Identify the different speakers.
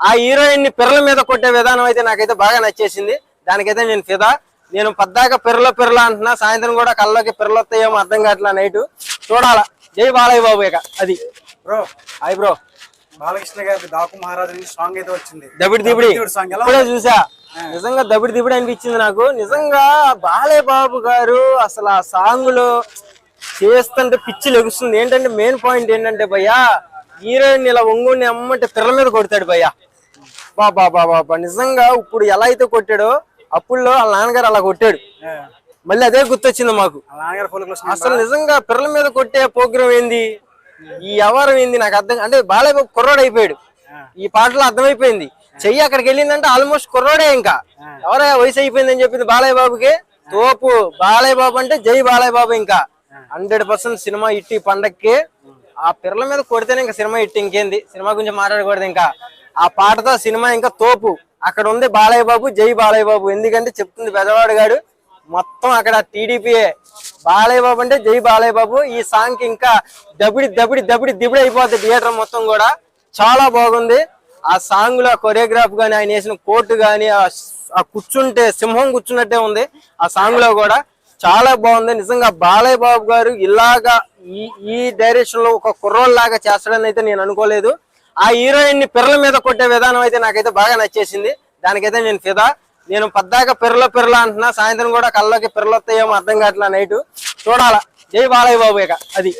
Speaker 1: ఆ హీరోయిన్ని పిర్రల మీద కొట్టే విధానం అయితే నాకైతే బాగా నచ్చేసింది. దానికైతే నేను ఫిదా. నేను పద్దాక పిర్రల పిర్రల అంటున్నా సాయంత్రం కూడా కళ్ళలోకి పిర్రలు వస్తాయేమో అర్థం కావట్లా నైట్. చూడాలా. జై బాలయ్య బాబు ఇక అది.
Speaker 2: Bro
Speaker 1: hi bro.
Speaker 2: బాలకృష్ణ గారి దాకు మహారాజు సాంగ్ అయితే వచ్చింది.
Speaker 1: దబిడి దిబిడి.
Speaker 2: సాంగ్ ఎలా
Speaker 1: ఇప్పుడే చూసా. నిజంగా దబిడి దిబిడి అనిపించింది నాకు. నిజంగా బాలయ్య బాబు గారు అసలు ఆ సాంగ్లో చేస్తుంటే పిచ్చి లెగుస్తుంది. ఏంటంటే మెయిన్ పాయింట్ ఏంటంటే భయ్యా హీరోయిన్ ఇలా ఒంగుని అమ్మంటే పిర్రల మీద కొడతాడు భయ్యా. బాబా బాబా బాబా. నిజంగా ఇప్పుడు ఎలా అయితే కొట్టాడో అప్పుల్లో వాళ్ళ నాన్నగారు అలా కొట్టాడు. మళ్ళీ అదే గుర్తొచ్చింది మాకు. అసలు నిజంగా పిర్రల మీద కొట్టే ప్రోగ్రామ్ ఏంది? ఈ వ్యవహారం ఏంది? నాకు అర్థం అంటే బాలయ్య బాబు కుర్రోడు అయిపోయాడు. ఈ పాటలో అర్థమైపోయింది. చెయ్యి అక్కడికి వెళ్ళిందంటే ఆల్మోస్ట్ కుర్రోడే ఇంకా. ఎవరా వయసు అయిపోయిందని చెప్పింది బాలయ్య బాబుకి. తోపు బాలయ్య బాబు అంటే జై బాలయ్య బాబు ఇంకా. హండ్రెడ్ పర్సెంట్ సినిమా ఇట్టి పండక్కి. ఆ పిర్రల మీద కొడితేనే ఇంకా సినిమా ఇట్టి ఇంకేంది? సినిమా గురించి మాట్లాడకూడదు ఇంకా. ఆ పాటతో సినిమా ఇంకా తోపు. అక్కడ ఉంది బాలయ్య బాబు జై బాలయ్య బాబు. ఎందుకంటే చెప్తుంది పెదవాడు గాడు మొత్తం అక్కడ టీడీపీఏ బాలయ్య బాబు అంటే జై బాలయ్య బాబు. ఈ సాంగ్కి ఇంకా దబిడి దబిడి దబిడి దిబిడి అయిపోతుంది థియేటర్ మొత్తం కూడా. చాలా బాగుంది. ఆ సాంగ్లో కొరియోగ్రాఫ్ గానీ ఆయన వేసిన కోర్టు గానీ ఆ ఆ కూర్చుంటే సింహం కూర్చున్నట్టే ఉంది ఆ సాంగ్లో కూడా. చాలా బాగుంది. నిజంగా బాలయ్య బాబు గారు ఇలాగా ఈ ఈ డైరెక్షన్లో ఒక కుర్రోళ్ళలాగా చేస్తాడని అయితే నేను అనుకోలేదు. ఆ హీరోయిన్ని పెర్ల మీద కొట్టే విధానం అయితే నాకైతే బాగా నచ్చేసింది. దానికైతే నేను ఫిదా. నేను పద్దాక పెర్ల పెర్ల అంటున్నా సాయంత్రం కూడా కళ్ళలోకి పెర్లొస్తాయేమో అర్థం కావట్లా నైట్. చూడాలా. జై బాలయ్య బాబు ఇక. అది.